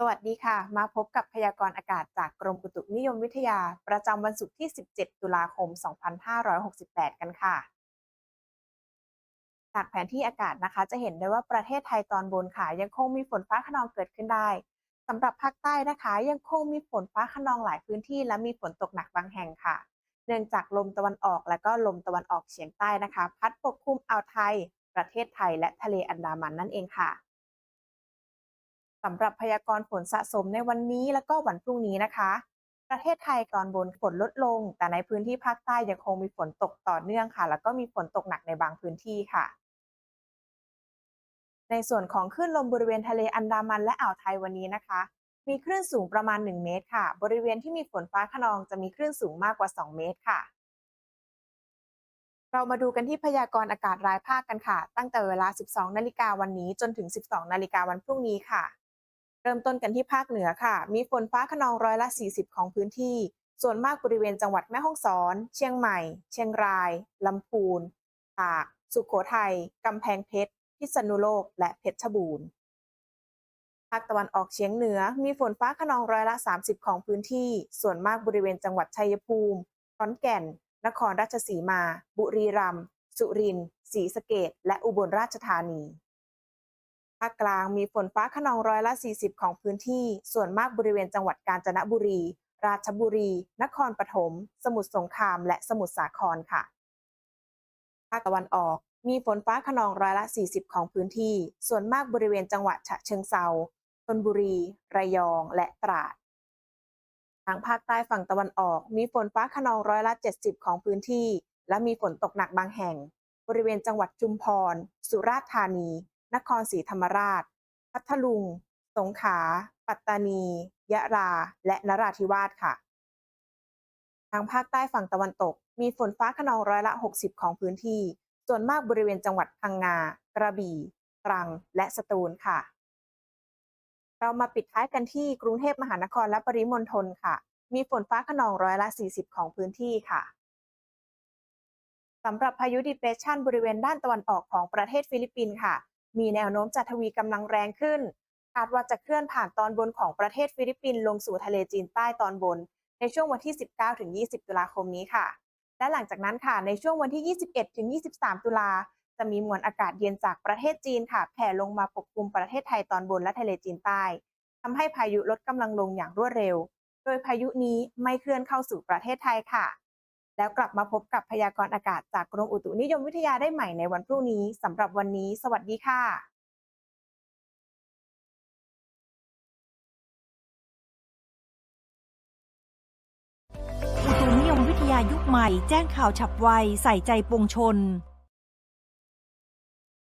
สวัสดีค่ะ มาพบกับพยากรณ์อากาศจากกรมอุตุนิยมวิทยา ประจำวันศุกร์ที่ 17 ตุลาคม 2568 กันค่ะ จากแผนที่อากาศนะคะ จะเห็นได้ว่าประเทศไทยตอนบนค่ะยังคงมีฝนฟ้าขนองเกิดขึ้นได้สำหรับภาคใต้นะคะ ยังคงมีฝนฟ้าขนองหลายพื้นที่ และมีฝนตกหนักบางแห่งค่ะ เนื่องจากลมตะวันออกและก็ลมตะวันออกเฉียงใต้นะคะ พัดปกคลุมอ่าวไทย ประเทศไทยและทะเลอันดามันนั่นเองค่ะ สำหรับพยากรณ์ฝนสะสมในวันนี้แล้วก็วันพรุ่งนี้นะคะ ประเทศไทยตอนบนฝนลดลง แต่ในพื้นที่ภาคใต้ยังคงมีฝนตกต่อเนื่องค่ะ แล้วก็มีฝนตกหนักในบางพื้นที่ค่ะ ในส่วนของคลื่นลมบริเวณทะเลอันดามันและอ่าวไทยวันนี้นะคะ มีคลื่นสูงประมาณ 1 เมตรค่ะ บริเวณที่มีฝนฟ้าขนองจะมีคลื่นสูงมากกว่า 2 เมตรค่ะเรามาดูกันที่พยากรณ์อากาศรายภาคกันค่ะ ตั้งแต่เวลา 12 นาฬิกาวันนี้จนถึง 12 นาฬิกาวันพรุ่งนี้ค่ะ เริ่มต้นกันที่ภาคเหนือค่ะ มีฝนฟ้าขนองร้อยละ 40 ของพื้นที่ ส่วนมากบริเวณจังหวัดแม่ฮ่องสอน เชียงใหม่ เชียงราย ลำพูน ตาก สุโขทัย กำแพงเพชร พิษณุโลก และเพชรบูรณ์ ภาคตะวันออกเฉียงเหนือ มีฝนฟ้าขนองร้อยละ 30 ของพื้นที่ ส่วนมากบริเวณจังหวัดชัยภูมิ ขอนแก่น นครราชสีมา บุรีรัมย์ สุรินทร์ ศรีสะเกษและอุบลราชธานี ภาคกลางมีฝนฟ้าขนองร้อยละ 40 ของพื้นที่ ส่วนมากบริเวณจังหวัดกาญจนบุรี ราชบุรี นครปฐม สมุทรสงคราม และสมุทรสาครค่ะ ภาคตะวันออก มีฝนฟ้าขนองร้อยละ 40 ของพื้นที่ ส่วนมากบริเวณจังหวัดฉะเชิงเซาชลบุรี ระยอง และตราด ทางภาคใต้ฝั่งตะวันออก มีฝนฟ้าขนองร้อยละ 70 ของพื้นที่ และมีฝนตกหนักบางแห่ง บริเวณจังหวัดชุมพร สุราษฎร์ธานี นครศรีธรรมราช พัทลุง สงขลา ปัตตานี ยะลาและนราธิวาสค่ะ ทางภาคใต้ฝั่งตะวันตก มีฝนฟ้าขนองร้อยละ 60 ของพื้นที่ ส่วนมากบริเวณจังหวัดพังงา กระบี่ ตรัง และสตูลค่ะ เรามาปิดท้ายกันที่กรุงเทพมหานครและปริมณฑลค่ะ มีฝนฟ้าขนองร้อยละ 40 ของพื้นที่ค่ะสำหรับพายุดิเปรสชันบริเวณด้านตะวันออกของประเทศฟิลิปปินส์ค่ะ มีแนวโน้มจะทวีกำลังแรงขึ้นคาดว่าจะเคลื่อนผ่านตอนบนของประเทศฟิลิปปินส์ลงสู่ทะเลจีนใต้ตอนบน ในช่วงวันที่ 19-20 ตุลาคมนี้ค่ะ และหลังจากนั้นค่ะในช่วงวันที่ 21-23 ตุลาจะมีมวลอากาศเย็นจากประเทศจีนค่ะแผ่ลงมาปกคลุมประเทศไทยตอนบนและทะเลจีนใต้ทำให้พายุลดกำลังลงอย่างรวดเร็ว โดยพายุนี้ไม่เคลื่อนเข้าสู่ประเทศไทยค่ะ แล้วกลับมาพบกับพยากรณ์อากาศจากกรมอุตุนิยมวิทยาได้ใหม่ในวันพรุ่งนี้สำหรับวันนี้ สวัสดีค่ะอุตุนิยมวิทยายุคใหม่ แจ้งข่าวฉับไว ใส่ใจปวงชน